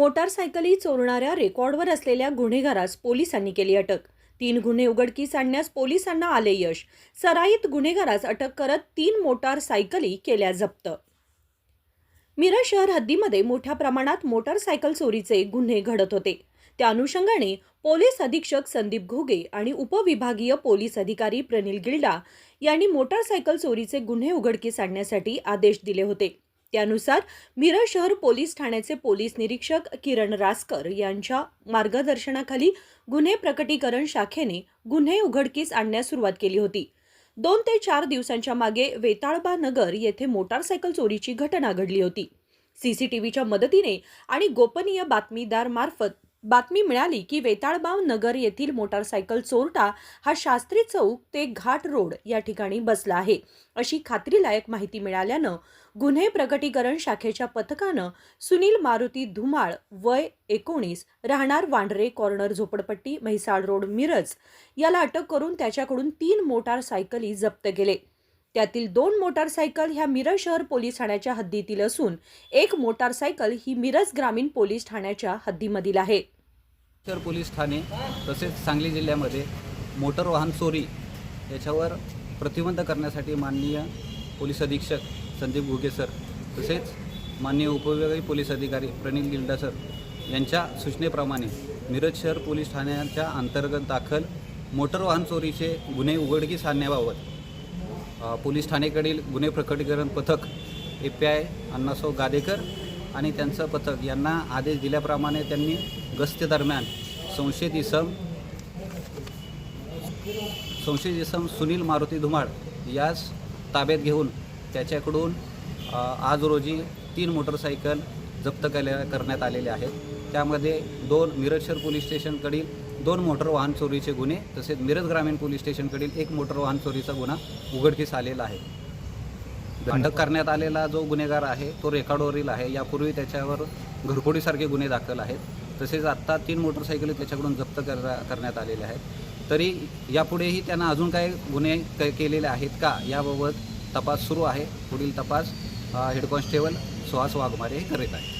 मोटारसायकली चोरणाऱ्या रेकॉर्डवर असलेल्या गुन्हेगारास पोलिसांनी केली अटक. तीन गुन्हे उघडकीस आणण्यास पोलिसांना आले यश. सराईत गुन्हेगारास अटक करत तीन मोटारसायकली केल्या जप्त. मिरज शहर हद्दीमध्ये मोठ्या प्रमाणात मोटारसायकल चोरीचे गुन्हे घडत होते. त्या अनुषंगाने पोलीस अधीक्षक संदीप घोगे आणि उपविभागीय पोलीस अधिकारी प्रनिल गिल्डा यांनी मोटारसायकल चोरीचे गुन्हे उघडकीस आणण्यासाठी आदेश दिले होते. त्यानुसार मिरज शहर पोलीस ठाण्याचे पोलीस निरीक्षक किरण रासकर यांच्या मार्गदर्शनाखाली गुन्हे प्रकटीकरण शाखेने गुन्हे उघडकीस आणण्यास सुरुवात केली होती. दोन ते चार दिवसांच्या मागे वेताळबा नगर येथे मोटारसायकल चोरीची घटना घडली होती. सीसीटीव्हीच्या मदतीने आणि गोपनीय बातमीदार मार्फत बातमी मिळाली की वेताळबाव नगर येथील मोटारसायकल चोरटा हा शास्त्री चौक ते घाट रोड या ठिकाणी बसला आहे. अशी खात्रीलायक माहिती मिळाल्यानं गुन्हे प्रकटीकरण शाखेच्या पथकानं सुनील मारुती धुमाळ वय एकोणीस राहणार वांढरे कॉर्नर झोपडपट्टी म्हैसाळ रोड मिरज याला अटक करून त्याच्याकडून तीन मोटारसायकली जप्त केले. त्यातील दोन मोटारसायकल ह्या मिरज शहर पोलीस ठाण्याच्या हद्दीतील असून एक मोटारसायकल ही मिरज ग्रामीण पोलीस ठाण्याच्या हद्दीमधील आहे. शहर पोलीस ठाणे तसेच सांगली जिल्ह्यामध्ये मोटर वाहन चोरी याच्यावर प्रतिबंध करण्यासाठी माननीय पोलीस अधीक्षक संदीप घुगे सर तसेच माननीय उपविभागीय पोलीस अधिकारी प्रणील गिल्डा सर यांच्या सूचनेप्रमाणे मिरज शहर पोलीस ठाण्याच्या अंतर्गत दाखल मोटर वाहन चोरीचे गुन्हे उघडकीस आणण्याबाबत पोलीस ठाणेकडील गुन्हे प्रकटीकरण पथक A P I Annaso Gadekar आणि त्यांचं पथक यांना आदेश दिल्याप्रमाणे त्यांनी गस्तीदरम्यान संशयित इसम संशयित इसम सुनील मारुती धुमाळ यास ताब्यात घेऊन त्याच्याकडून आज रोजी तीन मोटरसायकल जप्त केल्या करण्यात आलेले आहेत. त्यामध्ये दोन मिरज शहर पोलीस स्टेशनकडील दोन मोटर वाहन चोरीचे गुन्हे तसेच मिरज ग्रामीण पोलीस स्टेशनकडील एक मोटर वाहन चोरीचा गुन्हा उघडकीस आलेला आहे. अटक करण्यात आलेला जो गुन्हेगार आहे तो रेकॉर्डवरील आहे. यापूर्वी त्याच्यावर घरफोडीसारखे गुन्हे दाखल आहेत. तसेच आत्ता तीन मोटरसायकली त्याच्याकडून जप्त कर करण्यात आलेल्या आहेत. तरी यापुढेही त्यांना अजून काही गुन्हे क केलेले आहेत का? याबाबत तपास सुरू आहे. पुढील तपास हेड कॉन्स्टेबल सुहास वाघमारे हे करीत आहे